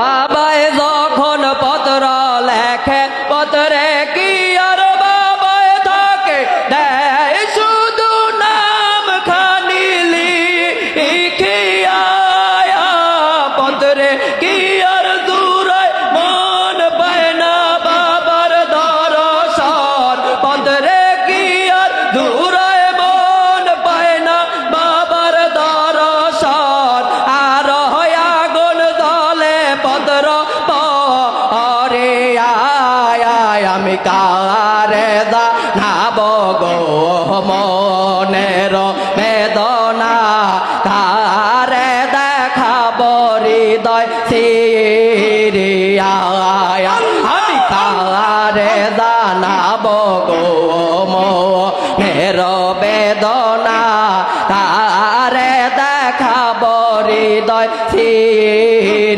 বাবায় যখন পত্র লেখে, পত্রে কি আর বাবায় থাকে? দেয় শুধু নাম খানিলি পত্রে কি আমি কারে দা নাব গো মনের বেদনা। কারে দেখাব হৃদয় সিরিয়া আমি কারে দা নাব গো মনের বেদনা। কারে দেখাব হৃদয় সিরিয়া